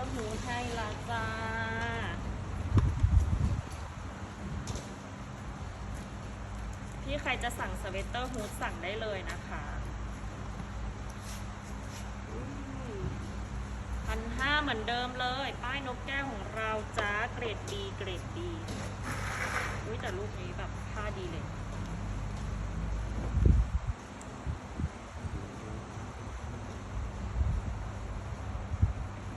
ร์ฮูดให้ละจ้าพี่ใครจะสั่งสเวตเตอร์ฮูดสั่งได้เลยนะคะพันห้าเหมือนเดิมเลย ป้ายนกแก้วของเราจ้าเกรดดี เกรดดี อุ้ยแต่ลูกนี้แบบผ้าดีเลย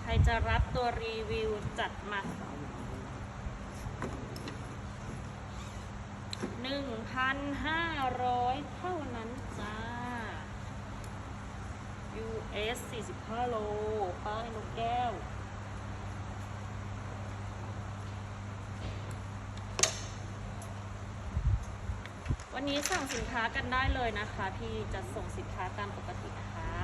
ใคร จะรับตัวรีวิวจัดมาหนึ่งพันห้าร้อยเท่านั้นจ้า US 45 โล ป้ายนกแก้ว วันนี้สั่งสินค้ากันได้เลยนะคะ พี่จะส่งสินค้าตามปกตินะคะ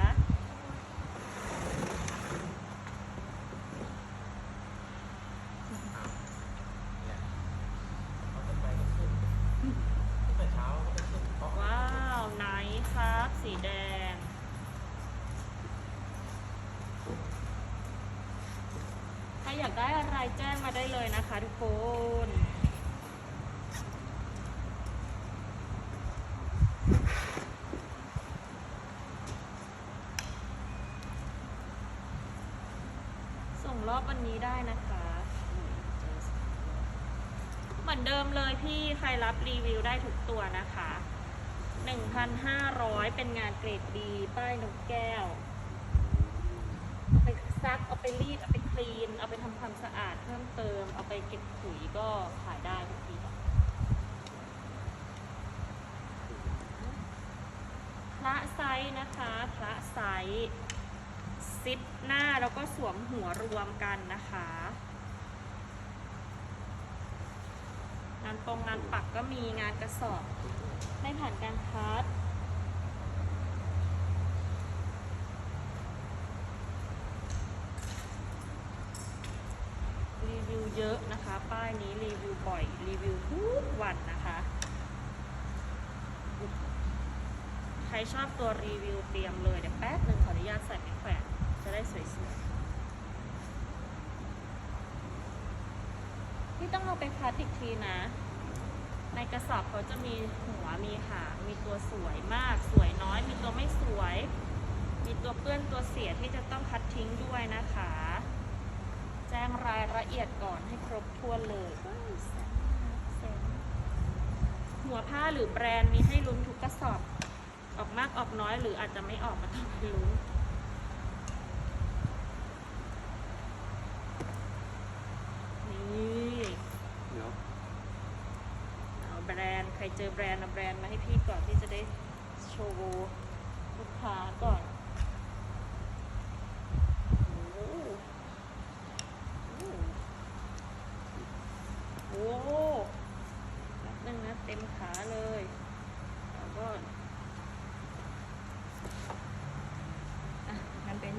ว้าวไหนครับ สีแดง ถ้า อยากได้อะไรแจ้งมาได้เลยนะคะทุกคนส่งรอบวันนี้ได้นะคะ เหมือนเดิมเลยพี่ใครรับรีวิวได้ทุกตัวนะคะ 1,500 เป็นงานเกรดดีป้ายนกแก้ว เอาไปซัก เอาไปรีด เอาไป ลีน เอาไปทำความสะอาดเพิ่มเติม เอาไปเก็บขุยก็ขายได้ทุกทีค่ะพระไซส์นะคะพระไซส์ซิปหน้าแล้วก็สวมหัวรวมกันนะคะงานตรงงานปักก็มีงานกระสอบ ไม่ผ่านการคัด รี วิวเยอะนะคะ ป้ายนี้รีวิวบ่อย รีวิวทุกวันนะคะ ใครชอบตัวรีวิวเตรียมเลย เดี๋ยวแป๊บหนึ่งขออนุญาตใส่ไปแขวนจะได้สวยๆนี่ต้องเอาไปคัดอีกทีนะ ในกระสอบเขาจะมีหัวมีหางมีตัวสวยมาก สวยน้อย มีตัวไม่สวย มีตัวเปื้อนตัวเสียที่จะต้องคัดทิ้งด้วยนะคะ แจ้งรายละเอียดก่อนให้ครบถ้วนเลยหัวผ้าหรือแบรนด์มีให้ลุ้นทุกกระสอบ ออกมากออกน้อยหรืออาจจะไม่ออกมาต้องไปลุ้นนี่เดี๋ยวเอาแบรนด์ใครเจอแบรนด์เอาแบรนด์มาให้พี่ก่อนที่จะได้โชว์ลูกค้าก่อน โอ้โห โอ้โหแป๊บนึงนะเต็มขาเลยแล้วก็อะงั้นเป็น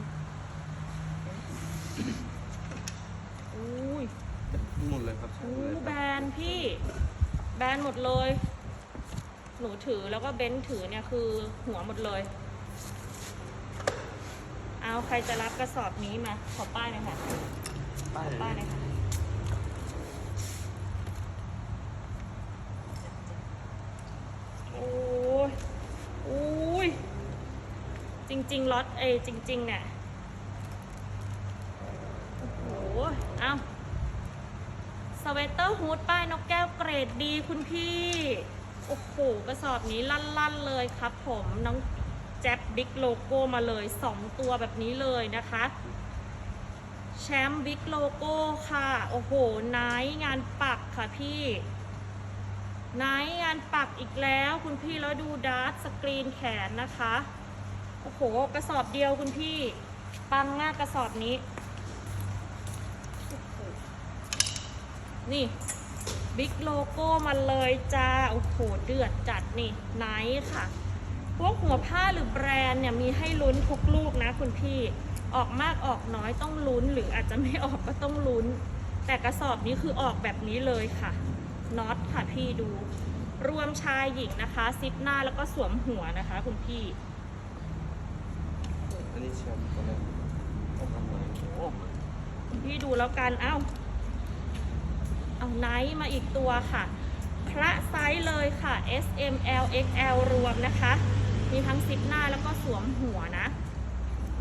อุ้ยหมดเลยครับใช่โอ้หมดเลยแบรนด์พี่ แบรนด์หมดเลย หนูถือแล้วก็เบนซ์ถือเนี่ยคือหัวหมดเลย เอาใครจะรับกระสอบนี้มา ขอป้ายหน่อยค่ะ ป้ายป้ายหน่อยค่ะ โอ้ยโอ้ย จ ริงๆล็อตเอจริง ๆ เนี่ยโอ้โหเอาสเวตเตอร์ฮูดป้ายนกแก้วเกรดดีคุณพี่ โอ้โห กระสอบนี้ลั่น ๆ เลยครับผมน้องแจ็บบิ๊กโลโก้มาเลย 2 ตัวแบบนี้เลยนะคะ แชมป์บิ๊กโลโก้ค่ะ โอ้โหไนท์งานปักค่ะพี่ไนท์งานปักอีกแล้ว คุณพี่แล้วดูดาร์ตสกรีนแขนนะคะ โอ้โห กระสอบเดียวคุณพี่ ปังมากกระสอบนี้ นี่ บิ๊กโลโก้มันเลยจ้า โอ้โห เดือดจัดนี่ ไนท์ค่ะ พวกหัวผ้าหรือแบรนด์เนี่ยมีให้ลุ้นทุกลูกนะคุณพี่ ออกมากออกน้อยต้องลุ้น หรืออาจจะไม่ออกก็ต้องลุ้น แต่กระสอบนี้คือออกแบบนี้เลยค่ะน็อตค่ะพี่ดู รวมชายหญิงนะคะ ซิปหน้าแล้วก็สวมหัวนะคะคุณพี่ อันนี้แชมป์ตัวแรกต้องทำอะไรโอ้พี่ดูแล้วกัน เอ้า เอาไนท์มาอีกตัวค่ะ พระไซส์เลยค่ะ S M L X L รวมนะคะ มีทั้งซิปหน้าแล้วก็สวมหัวนะ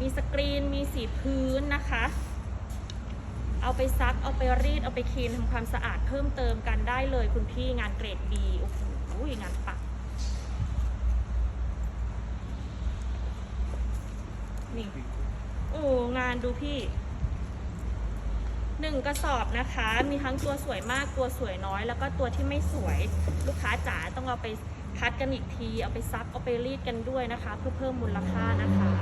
มีสกรีน มีสีพื้นนะคะ เอาไปซัก เอาไปรีด เอาไปคลีนทำความสะอาดเพิ่มเติมกันได้เลยคุณพี่งานเกรดดีโอ้โหงานปัก นี่โอ้งานดูพี่หนึ่งกระสอบนะคะ มีทั้งตัวสวยมากตัวสวยน้อย แล้วก็ตัวที่ไม่สวยลูกค้าจ๋าต้องเอาไปคัดกันอีกที เอาไปซักเอาไปรีดกันด้วยนะคะ เพื่อเพิ่มมูลค่านะคะ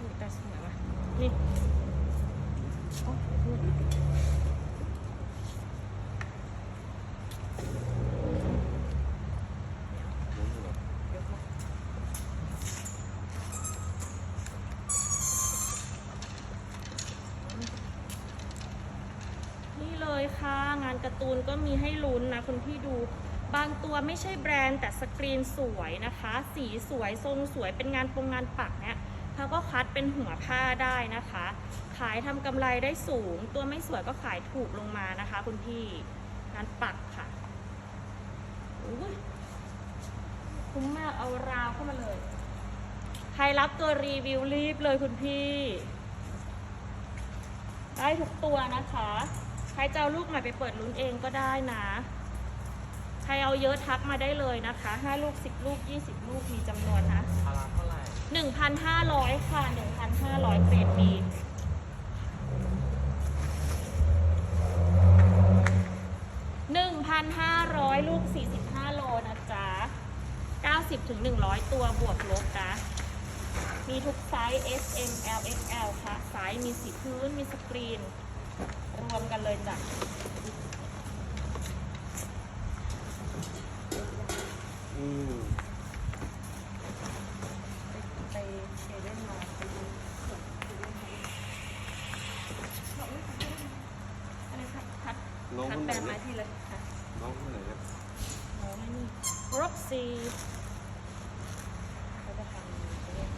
นี่แต่สวยว่ะนี่โอ้เดี๋ยวก่อนนี่เลยค่ะ งานการ์ตูนก็มีให้ลุ้นนะคุณพี่ดูบางตัวไม่ใช่แบรนด์แต่สกรีนสวยนะคะ สีสวยทรงสวยเป็นงานปงงานปักเนี่ยเขาก็คัดเป็นหัวผ้าได้นะคะ ขายทำกำไรได้สูง ตัวไม่สวยก็ขายถูกลงมานะคะ คุณพี่งานปักค่ะคุ้มมากเอาราวเข้ามาเลย ใครรับตัวรีวิวรีบเลยคุณพี่ ได้ทุกตัวนะคะ ใครจะเอาลูกใหม่ไปเปิดลุ้นเองก็ได้นะ ใครเอาเยอะทักมาได้เลยนะคะ5ลูก10ลูก20ลูกมีจำนวนนะพาราเท่าไหร่1,500ค่ะ1,500เกรดบี1,500ลูก45โลนะจ๊ะ90ถึง100ตัวบวกลบนะมีทุกไซส์ S M L X L ค่ะ ไซส์มีสีพื้น มีสกรีน รวมกันเลยจ้ะอืมไปเซเว่นมาไปดูอะไรคะทัดน้องทัดคนแปไหนลมาเนี่ยที่เลยค่ะน้องคนไหนเนี่ยโอ้ไม่นี่ร็อกซีเขาจะทำเซเว่น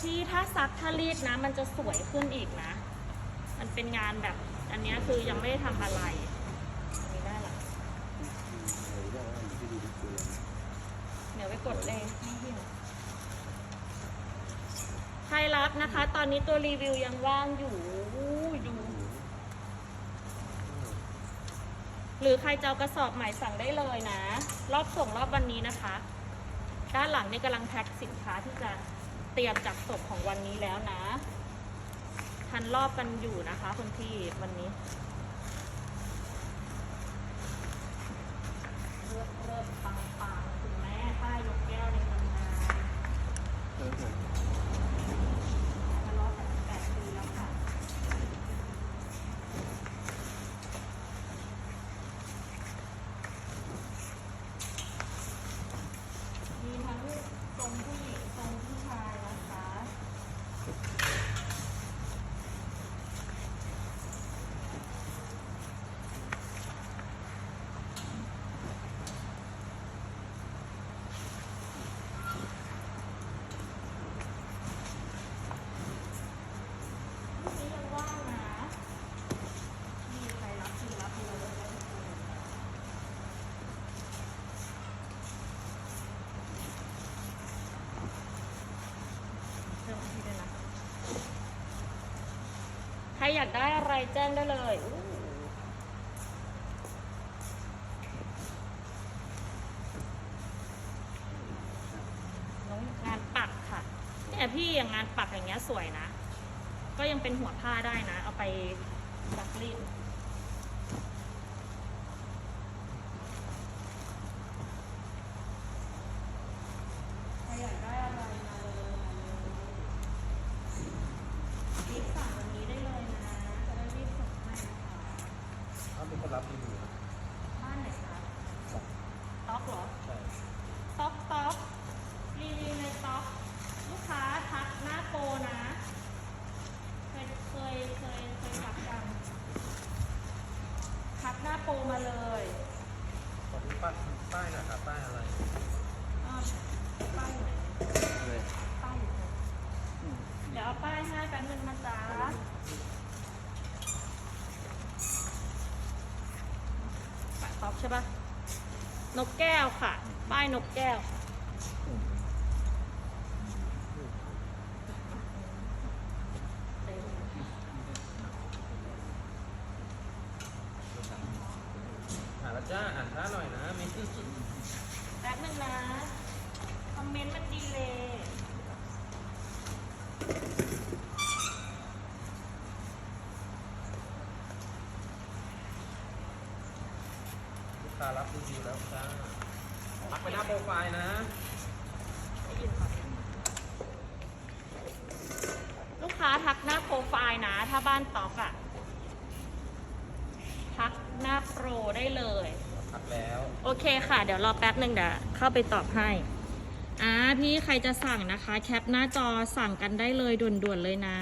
ที่ถ้าซักถ้ารีดนะ มันจะสวยขึ้นอีกนะ มันเป็นงานแบบ อันนี้คือยังไม่ได้ทำอะไรอันนี้ได้ละไหนได้ว่าอยู่ที่ดูดิคืออะเดี๋ยวไปกดเลยใครรับนะคะ ตอนนี้ตัวรีวิวยังว่างอยู่อยดูหรือใครจะเอากระสอบใหม่สั่งได้เลยนะ รอบส่งรอบวันนี้นะคะ ด้านหลังนี่กำลังแพ็คสินค้าที่จะเตรียมจัดส่งของวันนี้แล้วนะ ทันรอบกันอยู่นะคะคุณพี่วันนี้เริ่มเริ่มปังปังๆคุณแม่ป้ายยกแก้วในตำนาน เออเออ ทะเลาะกันแปดปีแล้วค่ะ มีทั้งทรงผู้หญิงทรงผู้ชายนะคะ พรุ่งนี้ยังว่างนะ มีใครรับคือรับเลยได้ทุกคนเริ่มที่ได้นะ ใคร อยากได้อะไรแจ้งได้เลยน้องงานปักค่ะเนี่ยพี่อย่างงานปักอย่างเงี้ยสวยนะ ก็ยังเป็นหัวผ้าได้นะ เอาไปดักรีดใครอยากได้อะไรมาเลยมาเลยรีบสั่งวันนี้ได้เลยนะ จะได้รีบส่งให้นะคะ ถ้าเป็นคนรับรีวิวนะ บ้านไหนคะต๊อกเหรอ ใช่ ต๊อกต๊อกรีวิวในต๊อกลูกค้าทักหน้าโปรนะ เคยเคยเคยเคยทักยังทักหน้าโปรมาเลย ขอดูป้ายป้ายหน่อยครับป้ายอะไร อ้าวป้ายไหน เลย ป้ายอยู่ไหนเดี๋ยวเอาป้ายให้แป๊บนึงนะจ๊ะ มี ช่ปะ นกแก้วค่ะ ป้ายนกแก้วค่ะหาแล้วจ้าอ่านช้าหน่อยนะมีแป๊บนึงนะ คอมเมนต์มันดีเลย ลูกค้ารับรีวิวแล้วจ้าทักไปหน้า โปรไฟล์นะได้ยินค่ะลูกค้าทักหน้าโปรไฟล์นะ ถ้าบ้านตอกอะทักหน้าโปรได้เลย ทักแล้ว โอเคค่ะ เดี๋ยวรอแป๊บหนึ่งเดี๋ยวเข้าไปตอบให้อ่าพี่ใครจะสั่งนะคะ แคปหน้าจอสั่งกันได้เลยด่วนๆเลยนะ